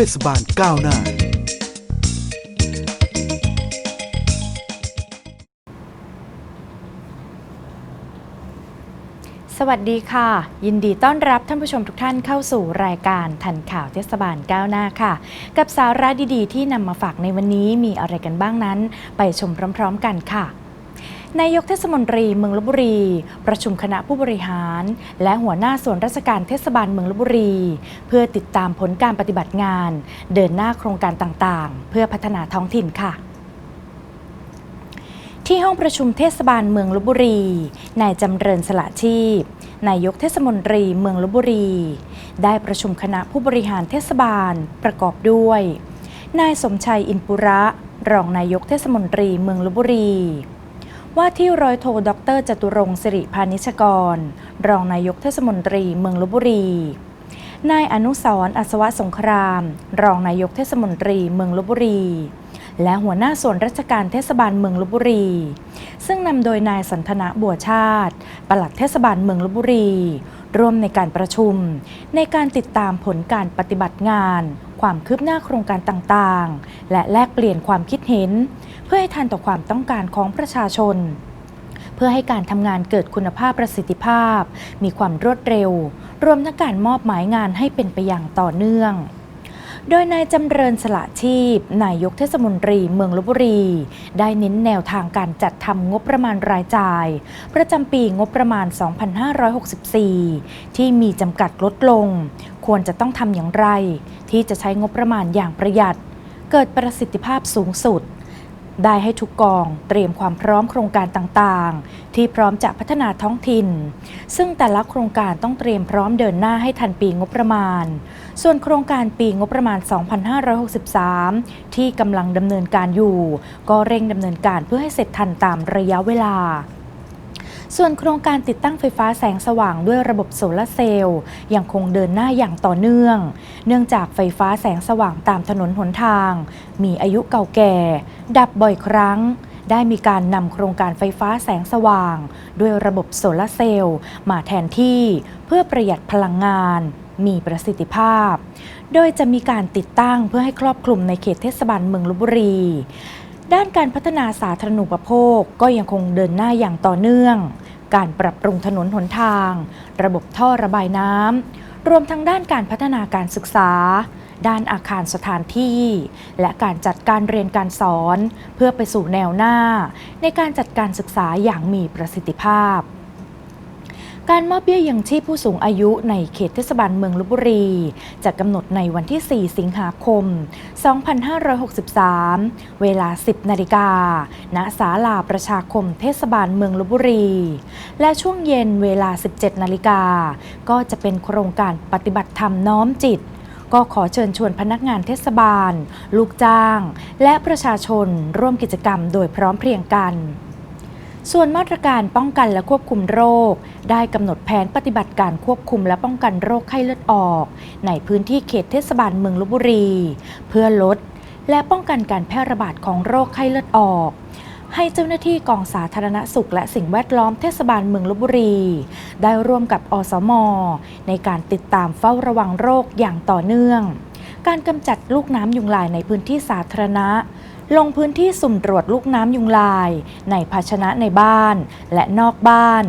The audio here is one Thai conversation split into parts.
เทศบาลก้าวหน้า สวัสดีค่ะ ยินดีต้อนรับท่านผู้ชมทุกท่านเข้าสู่รายการทันข่าวเทศบาลก้าวหน้าค่ะ กับสาระดีๆ ที่นำมาฝากในวันนี้มีอะไรกันบ้างนั้น ไปชมพร้อม ๆ กันค่ะ นายกเทศมนตรีเมืองลบบุรี ประชุมคณะผู้บริหาร และหัวหน้าส่วนราชการเทศบาลเมืองลบบุรี เพื่อติดตามผลการปฏิบัติงาน เดินหน้าโครงการต่างๆ เพื่อพัฒนาท้องถิ่นค่ะที่ห้องประชุมเทศบาลเมืองลบบุรี นายจำเริญสละชีพ นายกเทศมนตรีเมืองลบบุรี ได้ประชุมคณะผู้บริหารเทศบาลประกอบด้วย นายสมชัยอินปุระ รองนายกเทศมนตรีเมืองลบบุรี ว่าที่ร้อยโทดรจตุรงค์สิริพานิชกร รองนายกเทศมนตรีเมืองลบบุรี นายอนุสรอัศวะสงคราม รองนายกเทศมนตรีเมืองลบบุรี และหัวหน้าส่วนราชการเทศบาลเมืองลบบุรี ซึ่งนำโดยนายสันทนะบัวชาติ ปลัดเทศบาลเมืองลบบุรี ร่วมในการประชุม ในการติดตามผลการปฏิบัติงาน ความคืบหน้าโครงการต่างๆ และแลกเปลี่ยนความคิดเห็น เพื่อให้ทันต่อความต้องการของประชาชน เพื่อให้การทำงานเกิดคุณภาพประสิทธิภาพ มีความรวดเร็ว รวมทั้งการมอบหมายงานให้เป็นไปอย่างต่อเนื่องโดยนายจำเริญสละชีพ นายกเทศมนตรีเมืองลบบุรี ได้เน้นแนวทางการจัดทำงบประมาณรายจ่าย ประจำปีงบประมาณ 2564 ที่มีจำกัดลดลง ควรจะต้องทำอย่างไร ที่จะใช้งบประมาณอย่างประหยัด เกิดประสิทธิภาพสูงสุด ได้ให้ทุกกองเตรียมความพร้อมโครงการต่างๆ ที่พร้อมจะพัฒนาท้องถิ่น ซึ่งแต่ละโครงการต้องเตรียมพร้อมเดินหน้าให้ทันปีงบประมาณ ส่วนโครงการปีงบประมาณ 2563 ที่กำลังดำเนินการอยู่ ก็เร่งดำเนินการเพื่อให้เสร็จทันตามระยะเวลา ส่วนโครงการติดตั้งไฟฟ้าแสงสว่างด้วยระบบโซลาร์เซลล์ยังคงเดินหน้าอย่างต่อเนื่อง เนื่องจากไฟฟ้าแสงสว่างตามถนนหนทาง มีอายุเก่าแก่ ดับบ่อยครั้งได้มีการนำโครงการไฟฟ้าแสงสว่าง ด้วยระบบโซลาร์เซลล์ มาแทนที่เพื่อประหยัดพลังงาน มีประสิทธิภาพ โดยจะมีการติดตั้งเพื่อให้ครอบคลุมในเขตเทศบาลเมืองลบบุรี ด้านการพัฒนาสาธารณูปโภคก็ยังคงเดินหน้าอย่างต่อเนื่อง การปรับปรุงถนนหนทาง ระบบท่อระบายน้ำ รวมทั้งด้านการพัฒนาการศึกษา ด้านอาคารสถานที่ และการจัดการเรียนการสอน เพื่อไปสู่แนวหน้า ในการจัดการศึกษาอย่างมีประสิทธิภาพ การมอบเบี้ยยังชีพผู้สูงอายุในเขตเทศบาลเมืองลบบุรี จะกำหนดในวันที่ 4 สิงหาคม 2563 เวลา 10 นาฬิกา ณ ศาลาประชาคมเทศบาลเมืองลบบุรี และช่วงเย็นเวลา 17 นาฬิกา ก็จะเป็นโครงการปฏิบัติธรรมน้อมจิตก็ขอเชิญชวนพนักงานเทศบาล ลูกจ้าง และประชาชนร่วมกิจกรรมโดยพร้อมเพรียงกัน ส่วนมาตรการป้องกันและควบคุมโรค ได้กำหนดแผนปฏิบัติการควบคุมและป้องกันโรคไข้เลือดออก ในพื้นที่เขตเทศบาลเมืองลบบุรี เพื่อลด และป้องกันการแพร่ระบาดของโรคไข้เลือดออก ให้เจ้าหน้าที่กองสาธารณสุขและสิ่งแวดล้อมเทศบาลเมืองลบบุรี ได้ร่วมกับอสม ในการติดตามเฝ้าระวังโรคอย่างต่อเนื่อง การกำจัดลูกน้ำยุงลายในพื้นที่สาธารณะ ลงพื้นที่สุ่มตรวจลูกน้ำยุงลาย ในภาชนะในบ้าน และนอกบ้าน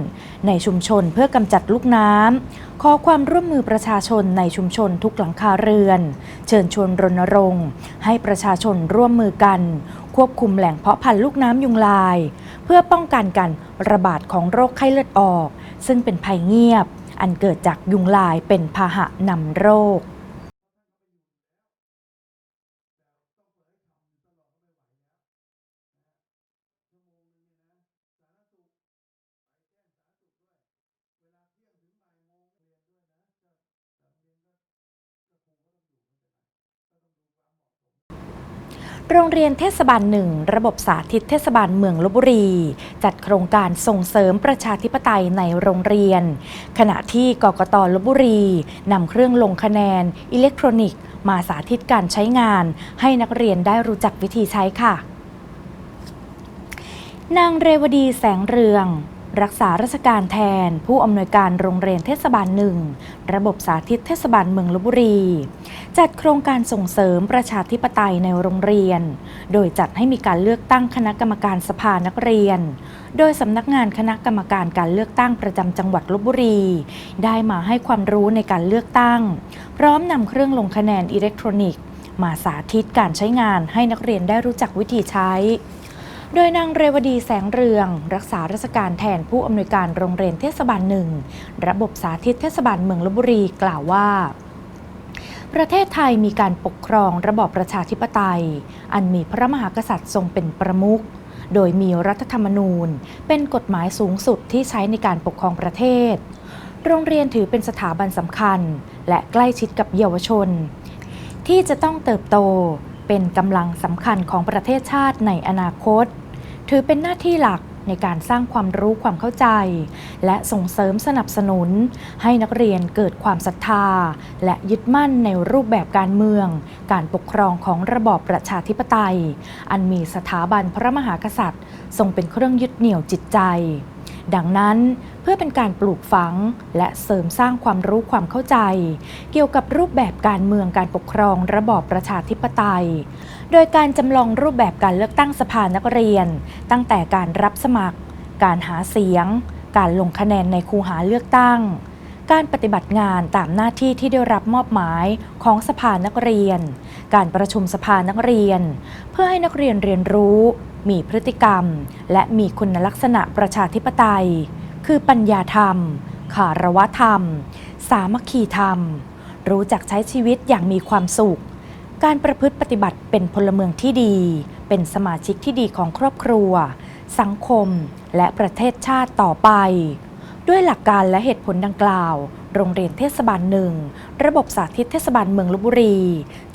ในชุมชนเพื่อกำจัดลูกน้ำขอความร่วมมือประชาชนในชุมชนทุกหลังคาเรือน เชิญชวนรณรงค์ ให้ประชาชนร่วมมือกัน ควบคุมแหล่งเพาะพันธุ์ลูกน้ำยุงลาย เพื่อป้องกันการระบาดของโรคไข้เลือดออก ซึ่งเป็นภัยเงียบ อันเกิดจากยุงลายเป็นพาหะนำโรค โรงเรียนเทศบาลหนึ่งระบบสาธิตเทศบาลเมืองลบบุรี จัดโครงการส่งเสริมประชาธิปไตยในโรงเรียน ขณะที่กกตลบบุรีนำเครื่องลงคะแนน อิเล็กทรอนิกส์ มาสาธิตการใช้งาน ให้นักเรียนได้รู้จักวิธีใช้ค่ะ นางเรวดีแสงเรือง รักษาราชการแทน ผู้อำนวยการโรงเรียนเทศบาลหนึ่งระบบสาธิตเทศบาลเมืองลบบุรี จัดโครงการส่งเสริมประชาธิปไตยในโรงเรียน โดยจัดให้มีการเลือกตั้งคณะกรรมการสภานักเรียน โดยสำนักงานคณะกรรมการการเลือกตั้งประจำจังหวัดลบบุรี ได้มาให้ความรู้ในการเลือกตั้ง พร้อมนำเครื่องลงคะแนนอิเล็กทรอนิกส์ มาสาธิตการใช้งานให้นักเรียนได้รู้จักวิธีใช้ โดยนางเรวดีแสงเรือง รักษาราชการแทนผู้อำนวยการโรงเรียนเทศบาลหนึ่ง ระบบสาธิตเทศบาลเมืองลบบุรีกล่าวว่า ประเทศไทยมีการปกครองระบอบประชาธิปไตย อันมีพระมหากษัตริย์ทรงเป็นประมุขโดยมีรัฐธรรมนูญ เป็นกฎหมายสูงสุดที่ใช้ในการปกครองประเทศ โรงเรียนถือเป็นสถาบันสำคัญ และใกล้ชิดกับเยาวชน ที่จะต้องเติบโต เป็นกำลังสำคัญของประเทศชาติในอนาคต ถือเป็นหน้าที่หลักในการสร้างความรู้ความเข้าใจ และส่งเสริมสนับสนุน ให้นักเรียนเกิดความศรัทธา และยึดมั่นในรูปแบบการเมือง การปกครองของระบอบประชาธิปไตย อันมีสถาบันพระมหากษัตริย์ ทรงเป็นเครื่องยึดเหนี่ยวจิตใจ ดังนั้นเพื่อเป็นการปลูกฝัง และเสริมสร้างความรู้ความเข้าใจ เกี่ยวกับรูปแบบการเมืองการปกครองระบอบประชาธิปไตย โดยการจำลองรูปแบบการเลือกตั้งสภานักเรียน ตั้งแต่การรับสมัคร การหาเสียง การลงคะแนนในคูหาเลือกตั้ง การปฏิบัติงานตามหน้าที่ที่ได้รับมอบหมายของสภานักเรียน การประชุมสภานักเรียน เพื่อให้นักเรียนเรียนรู้ มีพฤติกรรม และมีคุณลักษณะประชาธิปไตย คือปัญญาธรรม ขารวธรรม สามัคคีธรรม รู้จักใช้ชีวิตอย่างมีความสุข การประพฤติปฏิบัติเป็นพลเมืองที่ดี เป็นสมาชิกที่ดีของครอบครัว สังคม และประเทศชาติต่อไป ด้วยหลักการและเหตุผลดังกล่าว โรงเรียนเทศบาลหนึ่ง ระบบสาธิตเทศบาลเมืองลบบุรี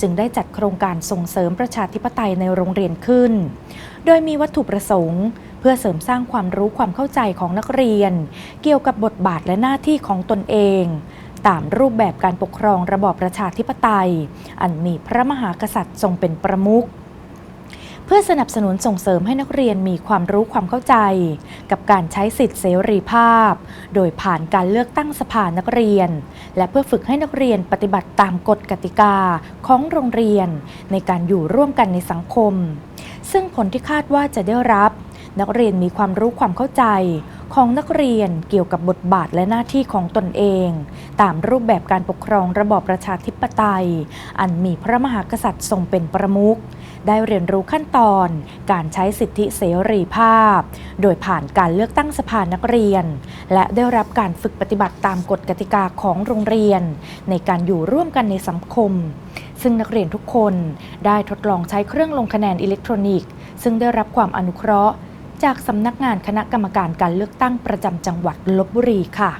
จึงได้จัดโครงการส่งเสริมประชาธิปไตยในโรงเรียนขึ้น โดยมีวัตถุประสงค์ เพื่อเสริมสร้างความรู้ความเข้าใจของนักเรียน เกี่ยวกับบทบาทและหน้าที่ของตนเอง ตามรูปแบบการปกครองระบอบประชาธิปไตย อันมีพระมหากษัตริย์ทรงเป็นประมุข เพื่อสนับสนุนส่งเสริมให้นักเรียนมีความรู้ความเข้าใจ กับการใช้สิทธิเสรีภาพ โดยผ่านการเลือกตั้งสภานักเรียน และเพื่อฝึกให้นักเรียนปฏิบัติตามกฎกติกาของโรงเรียน ในการอยู่ร่วมกันในสังคม ซึ่งผลที่คาดว่าจะได้รับ นักเรียนมีความรู้ความเข้าใจ ของนักเรียนเกี่ยวกับบทบาทและหน้าที่ของตนเอง ตามรูปแบบการปกครองระบอบประชาธิปไตย อันมีพระมหากษัตริย์ทรงเป็นประมุข ได้เรียนรู้ขั้นตอน การใช้สิทธิเสรีภาพ โดยผ่านการเลือกตั้งสภานักเรียน และได้รับการฝึกปฏิบัติตามกฎกติกาของโรงเรียน ในการอยู่ร่วมกันในสังคม ซึ่งนักเรียนทุกคนได้ทดลองใช้เครื่องลงคะแนนอิเล็กทรอนิกส์ ซึ่งได้รับความอนุเคราะห์ จากสำนักงานคณะกรรมการการเลือกตั้งประจำจังหวัดลบบุรีค่ะ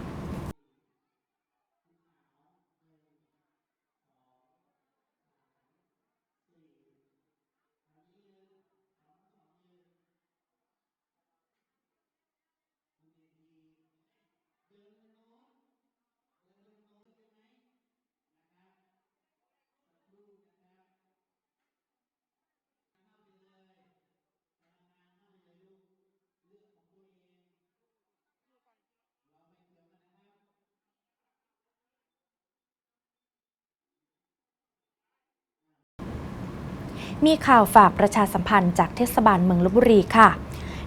มีข่าวฝากประชาสัมพันธ์จากเทศบาลเมืองลบบุรีค่ะ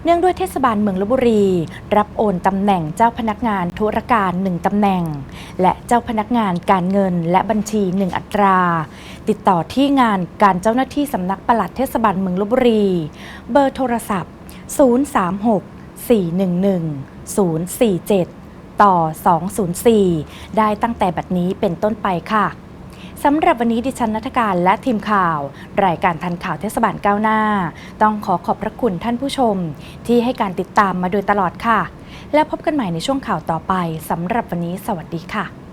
เนื่องด้วยเทศบาลเมืองลบบุรี รับโอนตำแหน่งเจ้าพนักงานธุรการ 1ตำแหน่ง และเจ้าพนักงานการเงินและบัญชี 1 อัตรา ติดต่อที่งานการเจ้าหน้าที่สำนักปลัดเทศบาลเมืองลบบุรี เบอร์โทรศัพท์ 036 411 047 ต่อ 204 ได้ตั้งแต่บัดนี้เป็นต้นไปค่ะ สำหรับวันนี้ดิฉันนัทการและทีมข่าว รายการทันข่าวเทศบาลก้าวหน้า ต้องขอขอบพระคุณท่านผู้ชม ที่ให้การติดตามมาโดยตลอดค่ะ และพบกันใหม่ในช่วงข่าวต่อไปสำหรับวันนี้สวัสดีค่ะ